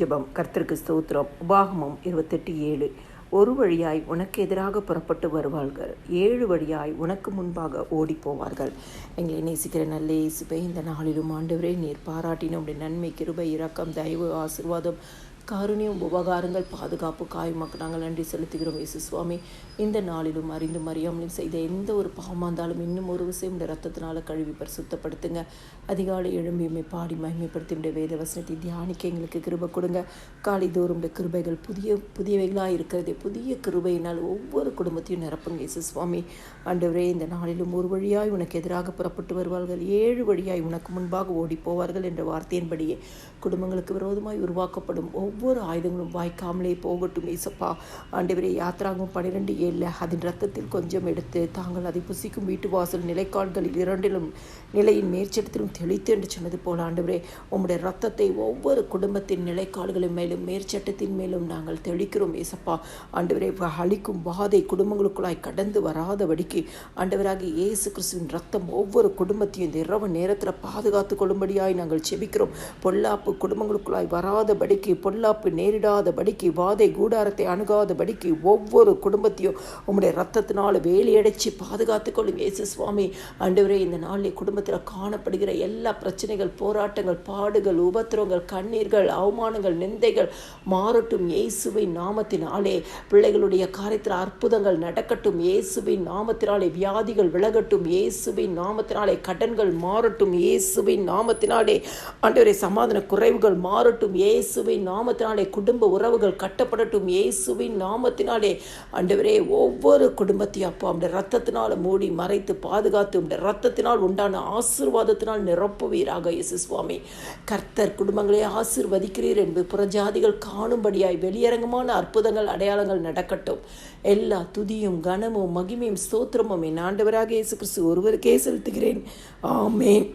ஜெபம் கர்த்தருக்கு ஸ்தோத்திரம். உபாகமம் இருபத்தெட்டு ஏழு. ஒரு வழியாய் உனக்கு எதிராக புறப்பட்டு வருவார்கள். ஏழு வழியாய் உனக்கு முன்பாக ஓடி போவார்கள் எங்களை நேசிக்கிற நல்ல இயேசுபை இந்த நாளிலும் ஆண்டவரே நீர் பாராட்டின உடைய நன்மை கிருபை இரக்கம் தயவு ஆசீர்வாதம் காருண்யம் உபகாரங்கள் பாதுகாப்பு காயமாக்கு நாங்கள் நன்றி செலுத்துகிறோம். இயேசு சுவாமி இந்த நாளிலும் அறிந்தும் அறியாமலும் செய்த எந்த ஒரு பாவமாந்தாலும் இருந்தாலும் இன்னும் ஒரு விஷயம் இந்த ரத்தத்தினால கழுவி பரிசுத்தப்படுத்துங்க. அதிகாலை எழும்பியுமே பாடி மகிமைப்படுத்தி வேத வசனத்தை தியானிக்க எங்களுக்கு கிருபை கொடுங்க. காலை தோறும் உடைய கிருபைகள் புதிய புதியவைகளாக இருக்கிறதே புதிய கிருபையினால் ஒவ்வொரு குடும்பத்தையும் நிரப்புங்க. இயேசு சுவாமி ஆண்டவரே இந்த நாளிலும் ஒரு வழியாய் உனக்கு எதிராக புறப்பட்டு வருவார்கள். ஏழு வழியாய் உனக்கு முன்பாக ஓடி போவார்கள் என்ற வார்த்தையின்படியே குடும்பங்களுக்கு விரோதமாய் உருவாக்கப்படும் ஒவ்வொரு ஒவ்வொரு ஆயுதங்களும் வாய்க்காமலே போகட்டும் ஏசப்பா. ஆண்டவரே யாத்ராங்கும் பன்னிரெண்டு ஏழில் அதன் ரத்தத்தில் கொஞ்சம் எடுத்து தாங்கள் அதை புசிக்கும் வீட்டு வாசல் நிலைக்கால்களில் இரண்டிலும் நிலையின் மேற்சட்டத்திலும் தெளித்து என்று சொன்னது போல ஆண்டவரே உம்முடைய ரத்தத்தை ஒவ்வொரு குடும்பத்தின் நிலைக்கால்களின் மேலும் மேற்சட்டத்தின் மேலும் நாங்கள் தெளிக்கிறோம் ஏசப்பா. ஆண்டவரே அழிக்கும் பாதை குடும்பங்களுக்குள்ளாய் கடந்து வராதபடிக்கு ஆண்டவராகி இயேசு கிறிஸ்துவின் ரத்தம் ஒவ்வொரு குடும்பத்தையும் இந்த இரவு நேரத்தில் பாதுகாத்து கொள்ளும்படியாய் நாங்கள் செபிக்கிறோம். பொல்லாப்பு குடும்பங்களுக்குள்ளாய் வராதபடிக்கு பொல்லா பொல்லாப்பு நேரிடாதபடிக்கு வாதை கூடாரத்தை அணுகாதபடிக்கு ஒவ்வொரு குடும்பத்தையும் உம்முடைய ரத்தத்தினால் வேலையடைச்சி பாதுகாத்து கொள்ளுங்க. இயேசு சுவாமி ஆண்டவரே இந்த நாளில் குடும்பத்தில் காணப்படுகிற எல்லா பிரச்சனைகள் போராட்டங்கள் பாடுகள் உபத்திரவங்கள் கண்ணீர்கள் அவமானங்கள் நிந்தைகள் மாறட்டும். இயேசுவின் நாமத்தினாலே பிள்ளைகளுடைய காரியத்தில் அற்புதங்கள் நடக்கட்டும். இயேசுவின் நாமத்தினாலே வியாதிகள் விலகட்டும். இயேசுவின் நாமத்தினாலே கடன்கள் மாறட்டும். இயேசுவின் நாமத்தினாலே ஆண்டவரே சமாதான குறைவுகள் மாறட்டும். இயேசுவின் நாமத்தினாலே குடும்ப உறவுகள் கட்டப்படட்டும். இயேசுவின் நாமத்தினாலே ஆண்டவரே ஒவ்வொரு குடும்பத்தையும் அப்பா அவருடைய ரத்தத்தினால் மூடி மறைத்து பாதுகாத்து உடைய ரத்தத்தினால் உண்டான ஆசீர்வாதத்தினால் நிரப்புவீராக இயேசு சுவாமி. கர்த்தர் குடும்பங்களை ஆசிர்வதிக்கிறீர் என்பது புறஜாதிகள் காணும்படியாய் வெளியரங்கமான அற்புதங்கள் அடையாளங்கள் நடக்கட்டும். எல்லா துதியும் கனமும் மகிமையும் ஸ்தோத்திரமும் என் ஆண்டவராக இயேசு கிறிஸ்து ஒருவருக்கே செலுத்துகிறேன். ஆமேன்.